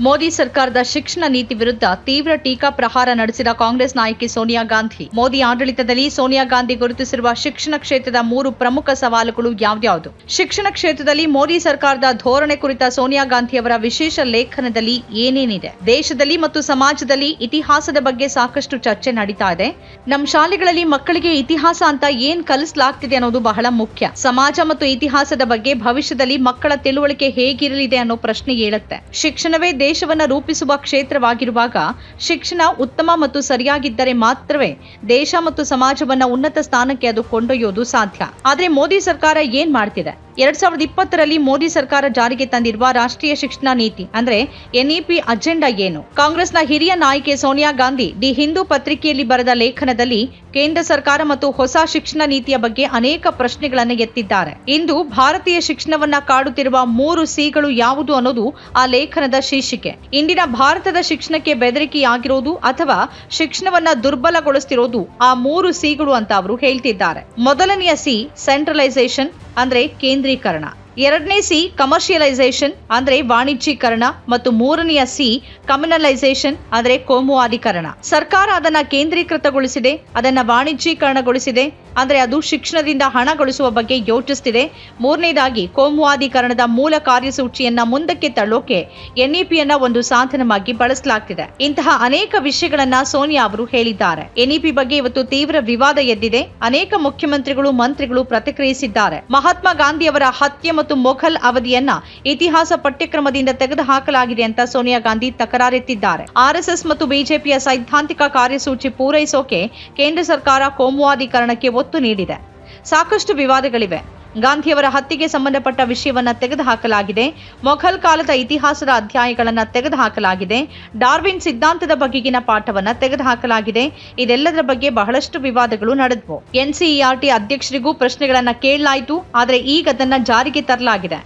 ಮೋದಿ ಸರ್ಕಾರದ ಶಿಕ್ಷಣ ನೀತಿ ವಿರುದ್ಧ ತೀವ್ರ ಟೀಕಾ ಪ್ರಹಾರ ನಡೆಸಿದ ಕಾಂಗ್ರೆಸ್ ನಾಯಕಿ ಸೋನಿಯಾ ಗಾಂಧಿ. ಮೋದಿ ಆಡಳಿತದಲ್ಲಿ ಸೋನಿಯಾ ಗಾಂಧಿ ಗುರುತಿಸಿರುವ ಶಿಕ್ಷಣ ಕ್ಷೇತ್ರದ ಮೂರು ಪ್ರಮುಖ ಸವಾಲುಗಳು ಯಾವ್ಯಾವುದು ಶಿಕ್ಷಣ ಕ್ಷೇತ್ರದಲ್ಲಿ ಮೋದಿ ಸರ್ಕಾರದ ಧೋರಣೆ ಕುರಿತ ಸೋನಿಯಾ ಗಾಂಧಿ ಅವರ ವಿಶೇಷ ಲೇಖನದಲ್ಲಿ ಏನೇನಿದೆ? ದೇಶದಲ್ಲಿ ಮತ್ತು ಸಮಾಜದಲ್ಲಿ ಇತಿಹಾಸದ ಬಗ್ಗೆ ಸಾಕಷ್ಟು ಚರ್ಚೆ ನಡೀತಾ ಇದೆ. ನಮ್ಮ ಶಾಲೆಗಳಲ್ಲಿ ಮಕ್ಕಳಿಗೆ ಇತಿಹಾಸ ಅಂತ ಏನ್ ಕಲಿಸಲಾಗ್ತಿದೆ ಅನ್ನೋದು ಬಹಳ ಮುಖ್ಯ. ಸಮಾಜ ಮತ್ತು ಇತಿಹಾಸದ ಬಗ್ಗೆ ಭವಿಷ್ಯದಲ್ಲಿ ಮಕ್ಕಳ ತಿಳುವಳಿಕೆ ಹೇಗಿರಲಿದೆ ಅನ್ನೋ ಪ್ರಶ್ನೆ ಹೇಳುತ್ತೆ ಶಿಕ್ಷಣವೇ ದೇಶವನ್ನ ರೂಪಿಸುವ ಕ್ಷೇತ್ರವಾಗಿರುವಾಗ ಶಿಕ್ಷಣ ಉತ್ತಮ ಮತ್ತು ಸರಿಯಾಗಿದ್ದರೆ ಮಾತ್ರವೇ ದೇಶ ಮತ್ತು ಸಮಾಜವನ್ನು ಉನ್ನತ ಸ್ಥಾನಕ್ಕೆ ಅದು ಕೊಂಡೊಯ್ಯೋದು ಸಾಧ್ಯ. ಆದರೆ ಮೋದಿ ಸರ್ಕಾರ ಏನ್ ಮಾಡ್ತಿದೆ? ಎರಡ್ ಸಾವಿರದ ಇಪ್ಪತ್ತರಲ್ಲಿ ಮೋದಿ ಸರ್ಕಾರ ಜಾರಿಗೆ ತಂದಿರುವ ರಾಷ್ಟ್ರೀಯ ಶಿಕ್ಷಣ ನೀತಿ, ಅಂದ್ರೆ ಎನ್ಇಪಿ ಅಜೆಂಡಾ ಏನು? ಕಾಂಗ್ರೆಸ್ನ ಹಿರಿಯ ನಾಯಕಿ ಸೋನಿಯಾ ಗಾಂಧಿ ದಿ ಹಿಂದೂ ಪತ್ರಿಕೆಯಲ್ಲಿ ಬರೆದ ಲೇಖನದಲ್ಲಿ ಕೇಂದ್ರ ಸರ್ಕಾರ ಮತ್ತು ಹೊಸ ಶಿಕ್ಷಣ ನೀತಿಯ ಬಗ್ಗೆ ಅನೇಕ ಪ್ರಶ್ನೆಗಳನ್ನು ಎತ್ತಿದ್ದಾರೆ. ಇಂದು ಭಾರತೀಯ ಶಿಕ್ಷಣವನ್ನ ಕಾಡುತ್ತಿರುವ ಮೂರು ಸಿಗಳು ಯಾವುದು ಅನ್ನೋದು ಆ ಲೇಖನದ ಶೀರ್ಷಿಕೆ. ಇಂದಿನ ಭಾರತದ ಶಿಕ್ಷಣಕ್ಕೆ ಬೆದರಿಕೆಯಾಗಿರೋದು ಅಥವಾ ಶಿಕ್ಷಣವನ್ನ ದುರ್ಬಲಗೊಳಿಸ್ತಿರೋದು ಆ ಮೂರು ಸಿಗಳು ಅಂತ ಅವರು ಹೇಳ್ತಿದ್ದಾರೆ. ಮೊದಲನೆಯ ಸಿ, ಸೆಂಟ್ರಲೈಸೇಷನ್ ಅಂದ್ರೆ ಕೇಂದ್ರೀಕರಣ. ಎರಡನೇ ಸಿ ಕಮರ್ಷಿಯಲೈಸೇಷನ್ ಅಂದ್ರೆ ವಾಣಿಜ್ಯೀಕರಣ ಮತ್ತು ಮೂರನೆಯ ಸಿ ಕಮ್ಯುನಲೈಸೇಷನ್ ಅಂದ್ರೆ ಕೋಮುವಾದೀಕರಣ. ಸರ್ಕಾರ ಅದನ್ನ ಕೇಂದ್ರೀಕೃತಗೊಳಿಸಿದೆ, ಅದನ್ನ ವಾಣಿಜ್ಯೀಕರಣಗೊಳಿಸಿದೆ ಅಂದ್ರೆ ಅದು ಶಿಕ್ಷಣದಿಂದ ಹಣ ಗಳಿಸುವ ಬಗ್ಗೆ ಯೋಚಿಸ್ತಿದೆ. ಮೂರನೇದಾಗಿ, ಕೋಮುವಾದೀಕರಣದ ಮೂಲ ಕಾರ್ಯಸೂಚಿಯನ್ನ ಮುಂದಕ್ಕೆ ತಳ್ಳೋಕೆ ಎನ್ಇಪಿಯನ್ನ ಒಂದು ಸಾಧನವಾಗಿ ಬಳಸಲಾಗ್ತಿದೆ. ಇಂತಹ ಅನೇಕ ವಿಷಯಗಳನ್ನ ಸೋನಿಯಾ ಅವರು ಹೇಳಿದ್ದಾರೆ. ಎನ್ಇಪಿ ಬಗ್ಗೆ ಇವತ್ತು ತೀವ್ರ ವಿವಾದ ಎದ್ದಿದೆ. ಅನೇಕ ಮುಖ್ಯಮಂತ್ರಿಗಳು, ಮಂತ್ರಿಗಳು ಪ್ರತಿಕ್ರಿಯಿಸಿದ್ದಾರೆ. ಮಹಾತ್ಮ ಗಾಂಧಿ ಅವರ ಹತ್ಯೆ ಮತ್ತು ಮೊಘಲ್ ಅವಧಿಯನ್ನ ಇತಿಹಾಸ ಪಠ್ಯಕ್ರಮದಿಂದ ತೆಗೆದುಹಾಕಲಾಗಿದೆ ಅಂತ ಸೋನಿಯಾ ಗಾಂಧಿ ತಕರಾರೆತ್ತಿದ್ದಾರೆ. ಆರ್ಎಸ್ಎಸ್ ಮತ್ತು ಬಿಜೆಪಿಯ ಸೈದ್ಧಾಂತಿಕ ಕಾರ್ಯಸೂಚಿ ಪೂರೈಸೋಕೆ ಕೇಂದ್ರ ಸರ್ಕಾರ ಕೋಮುವಾದೀಕರಣಕ್ಕೆ ಒತ್ತು ನೀಡಿದೆ. ಸಾಕಷ್ಟು ವಿವಾದಗಳಿವೆ. ಗಾಂಧಿಯವರ ಹತ್ಯೆಗೆ ಸಂಬಂಧಪಟ್ಟ ವಿಷಯವನ್ನ ತೆಗೆದುಹಾಕಲಾಗಿದೆ. ಮೊಘಲ್ ಕಾಲದ ಇತಿಹಾಸದ ಅಧ್ಯಾಯಗಳನ್ನ ತೆಗೆದುಹಾಕಲಾಗಿದೆ. ಡಾರ್ವಿನ್ ಸಿದ್ಧಾಂತದ ಬಗೆಗಿನ ಪಾಠವನ್ನ ತೆಗೆದುಹಾಕಲಾಗಿದೆ. ಇದೆಲ್ಲದರ ಬಗ್ಗೆ ಬಹಳಷ್ಟು ವಿವಾದಗಳು ನಡೆದವು. ಎನ್ಸಿಇಆರ್ಟಿ ಅಧ್ಯಕ್ಷರಿಗೂ ಪ್ರಶ್ನೆಗಳನ್ನ ಕೇಳಲಾಯಿತು. ಆದರೆ ಈಗ ಅದನ್ನ ಜಾರಿಗೆ ತರಲಾಗಿದೆ.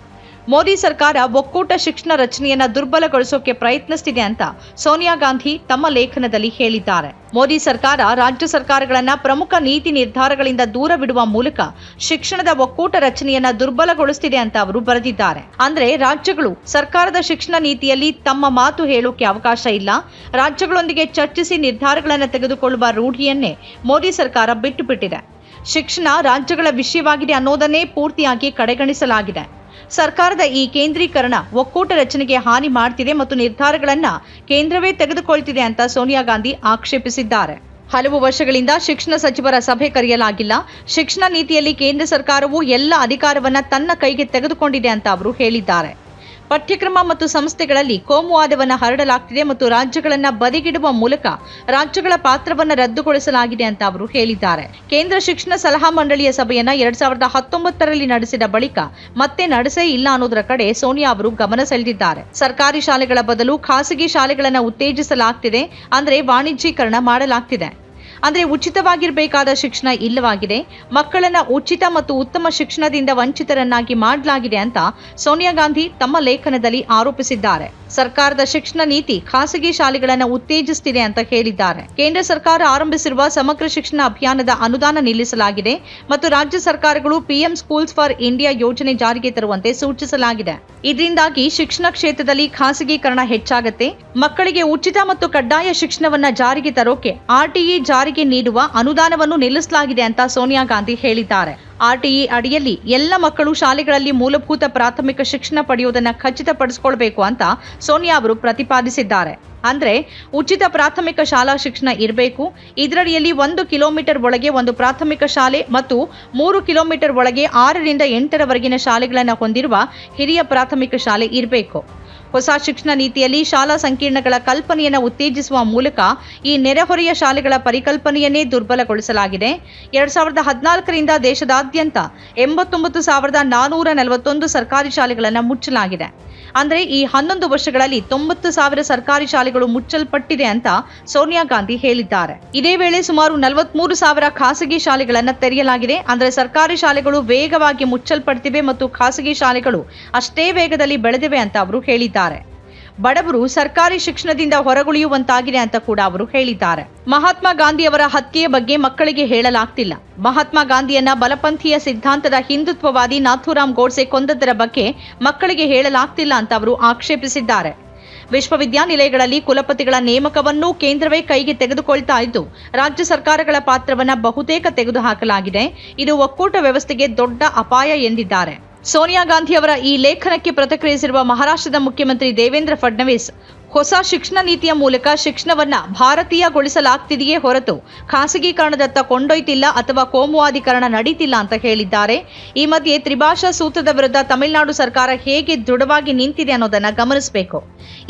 ಮೋದಿ ಸರ್ಕಾರ ಒಕ್ಕೂಟ ಶಿಕ್ಷಣ ರಚನೆಯನ್ನ ದುರ್ಬಲಗೊಳಿಸೋಕೆ ಪ್ರಯತ್ನಿಸ್ತಿದೆ ಅಂತ ಸೋನಿಯಾ ಗಾಂಧಿ ತಮ್ಮ ಲೇಖನದಲ್ಲಿ ಹೇಳಿದ್ದಾರೆ. ಮೋದಿ ಸರ್ಕಾರ ರಾಜ್ಯ ಸರ್ಕಾರಗಳನ್ನ ಪ್ರಮುಖ ನೀತಿ ನಿರ್ಧಾರಗಳಿಂದ ದೂರ ಬಿಡುವ ಮೂಲಕ ಶಿಕ್ಷಣದ ಒಕ್ಕೂಟ ರಚನೆಯನ್ನ ದುರ್ಬಲಗೊಳಿಸುತ್ತಿದೆ ಅಂತ ಅವರು ಬರೆದಿದ್ದಾರೆ. ಅಂದ್ರೆ ರಾಜ್ಯಗಳು ಸರ್ಕಾರದ ಶಿಕ್ಷಣ ನೀತಿಯಲ್ಲಿ ತಮ್ಮ ಮಾತು ಹೇಳೋಕೆ ಅವಕಾಶ ಇಲ್ಲ. ರಾಜ್ಯಗಳೊಂದಿಗೆ ಚರ್ಚಿಸಿ ನಿರ್ಧಾರಗಳನ್ನು ತೆಗೆದುಕೊಳ್ಳುವ ರೂಢಿಯನ್ನೇ ಮೋದಿ ಸರ್ಕಾರ ಬಿಟ್ಟು ಬಿಟ್ಟಿದೆ ಶಿಕ್ಷಣ ರಾಜ್ಯಗಳ ವಿಷಯವಾಗಿದೆ ಅನ್ನೋದನ್ನೇ ಪೂರ್ತಿಯಾಗಿ ಕಡೆಗಣಿಸಲಾಗಿದೆ. ಸರ್ಕಾರದ ಈ ಕೇಂದ್ರೀಕರಣ ಒಕ್ಕೂಟ ರಚನೆಗೆ ಹಾನಿ ಮಾಡ್ತಿದೆ ಮತ್ತು ನಿರ್ಧಾರಗಳನ್ನ ಕೇಂದ್ರವೇ ತೆಗೆದುಕೊಳ್ತಿದೆ ಅಂತ ಸೋನಿಯಾ ಗಾಂಧಿ ಆಕ್ಷೇಪಿಸಿದ್ದಾರೆ. ಹಲವು ವರ್ಷಗಳಿಂದ ಶಿಕ್ಷಣ ಸಚಿವರ ಸಭೆ ಕರೆಯಲಾಗಿಲ್ಲ. ಶಿಕ್ಷಣ ನೀತಿಯಲ್ಲಿ ಕೇಂದ್ರ ಸರ್ಕಾರವು ಎಲ್ಲ ಅಧಿಕಾರವನ್ನ ತನ್ನ ಕೈಗೆ ತೆಗೆದುಕೊಂಡಿದೆ ಅಂತ ಅವರು ಹೇಳಿದ್ದಾರೆ. ಪಠ್ಯಕ್ರಮ ಮತ್ತು ಸಂಸ್ಥೆಗಳಲ್ಲಿ ಕೋಮುವಾದವನ್ನು ಹರಡಲಾಗ್ತಿದೆ ಮತ್ತು ರಾಜ್ಯಗಳನ್ನು ಬದಿಗಿಡುವ ಮೂಲಕ ರಾಜ್ಯಗಳ ಪಾತ್ರವನ್ನು ರದ್ದುಗೊಳಿಸಲಾಗಿದೆ ಅಂತ ಅವರು ಹೇಳಿದ್ದಾರೆ. ಕೇಂದ್ರ ಶಿಕ್ಷಣ ಸಲಹಾ ಮಂಡಳಿಯ ಸಭೆಯನ್ನ ಎರಡ್ ಸಾವಿರದ ಹತ್ತೊಂಬತ್ತರಲ್ಲಿ ನಡೆಸಿದ ಬಳಿಕ ಮತ್ತೆ ನಡೆಸೇ ಇಲ್ಲ ಅನ್ನೋದರ ಕಡೆ ಸೋನಿಯಾ ಅವರು ಗಮನ ಸೆಳೆದಿದ್ದಾರೆ. ಸರ್ಕಾರಿ ಶಾಲೆಗಳ ಬದಲು ಖಾಸಗಿ ಶಾಲೆಗಳನ್ನು ಉತ್ತೇಜಿಸಲಾಗ್ತಿದೆ ಅಂದ್ರೆ ವಾಣಿಜ್ಯೀಕರಣ ಮಾಡಲಾಗ್ತಿದೆ. ಅಂದ್ರೆ ಉಚಿತವಾಗಿರಬೇಕಾದ ಶಿಕ್ಷಣ ಇಲ್ಲವಾಗಿದೆ. ಮಕ್ಕಳನ್ನು ಉಚಿತ ಮತ್ತು ಉತ್ತಮ ಶಿಕ್ಷಣದಿಂದ ವಂಚಿತರನ್ನಾಗಿ ಮಾಡಲಾಗಿದೆ ಅಂತ ಸೋನಿಯಾ ಗಾಂಧಿ ತಮ್ಮ ಲೇಖನದಲ್ಲಿ ಆರೋಪಿಸಿದ್ದಾರೆ. ಸರ್ಕಾರದ ಶಿಕ್ಷಣ ನೀತಿ ಖಾಸಗಿ ಶಾಲೆಗಳನ್ನು ಉತ್ತೇಜಿಸುತ್ತಿದೆ ಅಂತ ಹೇಳಿದ್ದಾರೆ. ಕೇಂದ್ರ ಸರ್ಕಾರ ಆರಂಭಿಸಿರುವ ಸಮಗ್ರ ಶಿಕ್ಷಣ ಅಭಿಯಾನದ ಅನುದಾನ ನಿಲ್ಲಿಸಲಾಗಿದೆ ಮತ್ತು ರಾಜ್ಯ ಸರ್ಕಾರಗಳು ಪಿಎಂ ಸ್ಕೂಲ್ಸ್ ಫಾರ್ ಇಂಡಿಯಾ ಯೋಜನೆ ಜಾರಿಗೆ ತರುವಂತೆ ಸೂಚಿಸಲಾಗಿದೆ. ಇದರಿಂದಾಗಿ ಶಿಕ್ಷಣ ಕ್ಷೇತ್ರದಲ್ಲಿ ಖಾಸಗೀಕರಣ ಹೆಚ್ಚಾಗುತ್ತೆ. ಮಕ್ಕಳಿಗೆ ಉಚಿತ ಮತ್ತು ಕಡ್ಡಾಯ ಶಿಕ್ಷಣವನ್ನ ಜಾರಿಗೆ ತರೋಕೆ ಆರ್ಟಿಇ ಜಾರಿಗೆ ನೀಡುವ ಅನುದಾನವನ್ನು ನಿಲ್ಲಿಸಲಾಗಿದೆ ಅಂತ ಸೋನಿಯಾ ಗಾಂಧಿ ಹೇಳಿದ್ದಾರೆ. ಆರ್ಟಿಇ ಅಡಿಯಲ್ಲಿ ಎಲ್ಲ ಮಕ್ಕಳು ಶಾಲೆಗಳಲ್ಲಿ ಮೂಲಭೂತ ಪ್ರಾಥಮಿಕ ಶಿಕ್ಷಣ ಪಡೆಯುವುದನ್ನು ಖಚಿತಪಡಿಸಿಕೊಳ್ಬೇಕು ಅಂತ ಸೋನಿಯಾ ಅವರು ಪ್ರತಿಪಾದಿಸಿದ್ದಾರೆ. ಅಂದ್ರೆ ಉಚಿತ ಪ್ರಾಥಮಿಕ ಶಾಲಾ ಶಿಕ್ಷಣ ಇರಬೇಕು. ಇದರಡಿಯಲ್ಲಿ ಒಂದು ಕಿಲೋಮೀಟರ್ ಒಳಗೆ ಒಂದು ಪ್ರಾಥಮಿಕ ಶಾಲೆ ಮತ್ತು ಮೂರು ಕಿಲೋಮೀಟರ್ ಒಳಗೆ ಆರರಿಂದ ಎಂಟರವರೆಗಿನ ಶಾಲೆಗಳನ್ನು ಹೊಂದಿರುವ ಹಿರಿಯ ಪ್ರಾಥಮಿಕ ಶಾಲೆ ಇರಬೇಕು. ಹೊಸ ಶಿಕ್ಷಣ ನೀತಿಯಲ್ಲಿ ಶಾಲಾ ಸಂಕೀರ್ಣಗಳ ಕಲ್ಪನೆಯನ್ನು ಉತ್ತೇಜಿಸುವ ಮೂಲಕ ಈ ನೆರೆಹೊರೆಯ ಶಾಲೆಗಳ ಪರಿಕಲ್ಪನೆಯನ್ನೇ ದುರ್ಬಲಗೊಳಿಸಲಾಗಿದೆ. ಎರಡ್ ಸಾವಿರದ ಹದಿನಾಲ್ಕರಿಂದ ದೇಶದಾದ್ಯಂತ ಎಂಬತ್ತೊಂಬತ್ತು ಸಾವಿರದ ನಾನೂರ ನಲವತ್ತೊಂದು ಸರ್ಕಾರಿ ಶಾಲೆಗಳನ್ನು ಮುಚ್ಚಲಾಗಿದೆ. ಅಂದರೆ ಈ ಹನ್ನೊಂದು ವರ್ಷಗಳಲ್ಲಿ ತೊಂಬತ್ತು ಸಾವಿರ ಸರ್ಕಾರಿ ಶಾಲೆಗಳು ಮುಚ್ಚಲ್ಪಟ್ಟಿದೆ ಅಂತ ಸೋನಿಯಾ ಗಾಂಧಿ ಹೇಳಿದ್ದಾರೆ. ಇದೇ ವೇಳೆ ಸುಮಾರು ನಲವತ್ಮೂರು ಸಾವಿರ ಖಾಸಗಿ ಶಾಲೆಗಳನ್ನು ತೆರೆಯಲಾಗಿದೆ. ಅಂದರೆ ಸರ್ಕಾರಿ ಶಾಲೆಗಳು ವೇಗವಾಗಿ ಮುಚ್ಚಲ್ಪಡ್ತಿವೆ ಮತ್ತು ಖಾಸಗಿ ಶಾಲೆಗಳು ಅಷ್ಟೇ ವೇಗದಲ್ಲಿ ಬೆಳೆದಿವೆ ಅಂತ ಅವರು ಹೇಳಿದ್ದಾರೆ. ಬಡವರು ಸರ್ಕಾರಿ ಶಿಕ್ಷಣದಿಂದ ಹೊರಗುಳಿಯುವಂತಾಗಿದೆ ಅಂತ ಕೂಡ ಅವರು ಹೇಳಿದ್ದಾರೆ. ಮಹಾತ್ಮ ಗಾಂಧಿ ಅವರ ಹತ್ಯೆಯ ಬಗ್ಗೆ ಮಕ್ಕಳಿಗೆ ಹೇಳಲಾಗ್ತಿಲ್ಲ. ಮಹಾತ್ಮ ಗಾಂಧಿಯನ್ನ ಬಲಪಂಥೀಯ ಸಿದ್ಧಾಂತದ ಹಿಂದುತ್ವವಾದಿ ನಾಥೂರಾಮ್ ಗೋಡ್ಸೆ ಕೊಂದದ್ದರ ಬಗ್ಗೆ ಮಕ್ಕಳಿಗೆ ಹೇಳಲಾಗ್ತಿಲ್ಲ ಅಂತ ಅವರು ಆಕ್ಷೇಪಿಸಿದ್ದಾರೆ. ವಿಶ್ವವಿದ್ಯಾನಿಲಯಗಳಲ್ಲಿ ಕುಲಪತಿಗಳ ನೇಮಕವನ್ನೂ ಕೇಂದ್ರವೇ ಕೈಗೆ ತೆಗೆದುಕೊಳ್ತಾ ಇದ್ದು, ರಾಜ್ಯ ಸರ್ಕಾರಗಳ ಪಾತ್ರವನ್ನು ಬಹುತೇಕ ತೆಗೆದುಹಾಕಲಾಗಿದೆ. ಇದು ಒಕ್ಕೂಟ ವ್ಯವಸ್ಥೆಗೆ ದೊಡ್ಡ ಅಪಾಯ ಎಂದಿದ್ದಾರೆ. ಸೋನಿಯಾ ಗಾಂಧಿ ಅವರ ಈ ಲೇಖನಕ್ಕೆ ಪ್ರತಿಕ್ರಿಯಿಸಿರುವ ಮಹಾರಾಷ್ಟ್ರದ ಮುಖ್ಯಮಂತ್ರಿ ದೇವೇಂದ್ರ ಫಡ್ನವೀಸ್ ಹೊಸ ಶಿಕ್ಷಣ ನೀತಿಯ ಮೂಲಕ ಶಿಕ್ಷಣವನ್ನ ಭಾರತೀಯಗೊಳಿಸಲಾಗ್ತಿದೆಯೇ ಹೊರತು ಖಾಸಗೀಕರಣದತ್ತ ಕೊಂಡೊಯ್ತಿಲ್ಲ ಅಥವಾ ಕೋಮುವಾದೀಕರಣ ನಡೀತಿಲ್ಲ ಅಂತ ಹೇಳಿದ್ದಾರೆ. ಈ ಮಧ್ಯೆ ತ್ರಿಭಾಷಾ ಸೂತ್ರದ ವಿರುದ್ಧ ತಮಿಳುನಾಡು ಸರ್ಕಾರ ಹೇಗೆ ದೃಢವಾಗಿ ನಿಂತಿದೆ ಅನ್ನೋದನ್ನ ಗಮನಿಸಬೇಕು.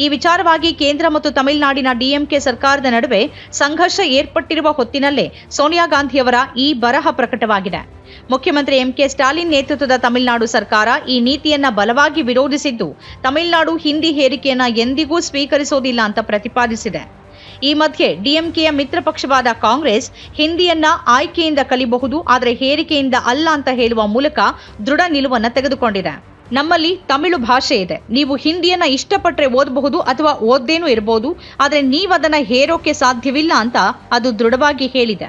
ಈ ವಿಚಾರವಾಗಿ ಕೇಂದ್ರ ಮತ್ತು ತಮಿಳುನಾಡಿನ ಡಿಎಂಕೆ ಸರ್ಕಾರದ ನಡುವೆ ಸಂಘರ್ಷ ಏರ್ಪಟ್ಟಿರುವ ಹೊತ್ತಿನಲ್ಲೇ ಸೋನಿಯಾ ಗಾಂಧಿಯವರ ಈ ಬರಹ ಪ್ರಕಟವಾಗಿದೆ. ಮುಖ್ಯಮಂತ್ರಿ ಎಂಕೆ ಸ್ಟಾಲಿನ್ ನೇತೃತ್ವದ ತಮಿಳುನಾಡು ಸರ್ಕಾರ ಈ ನೀತಿಯನ್ನ ಬಲವಾಗಿ ವಿರೋಧಿಸಿದ್ದು, ತಮಿಳುನಾಡು ಹಿಂದಿ ಹೇರಿಕೆಯನ್ನ ಎಂದಿಗೂ ಸ್ವೀಕರಿಸೋದಿಲ್ಲ ಅಂತ ಪ್ರತಿಪಾದಿಸಿದೆ. ಈ ಮಧ್ಯೆ ಡಿಎಂಕೆಯ ಮಿತ್ರ ಪಕ್ಷವಾದ ಕಾಂಗ್ರೆಸ್ ಹಿಂದಿಯನ್ನ ಆಯ್ಕೆಯಿಂದ ಕಲಿಬಹುದು, ಆದರೆ ಹೇರಿಕೆಯಿಂದ ಅಲ್ಲ ಅಂತ ಹೇಳುವ ಮೂಲಕ ದೃಢ ನಿಲುವನ್ನ ತೆಗೆದುಕೊಂಡಿದೆ. ನಮ್ಮಲ್ಲಿ ತಮಿಳು ಭಾಷೆ ಇದೆ. ನೀವು ಹಿಂದಿಯನ್ನ ಇಷ್ಟಪಟ್ಟರೆ ಓದಬಹುದು ಅಥವಾ ಓದ್ದೇನೂ ಇರಬಹುದು ಆದರೆ ನೀವದನ್ನ ಹೇರೋಕೆ ಸಾಧ್ಯವಿಲ್ಲ ಅಂತ ಅದು ದೃಢವಾಗಿ ಹೇಳಿದೆ.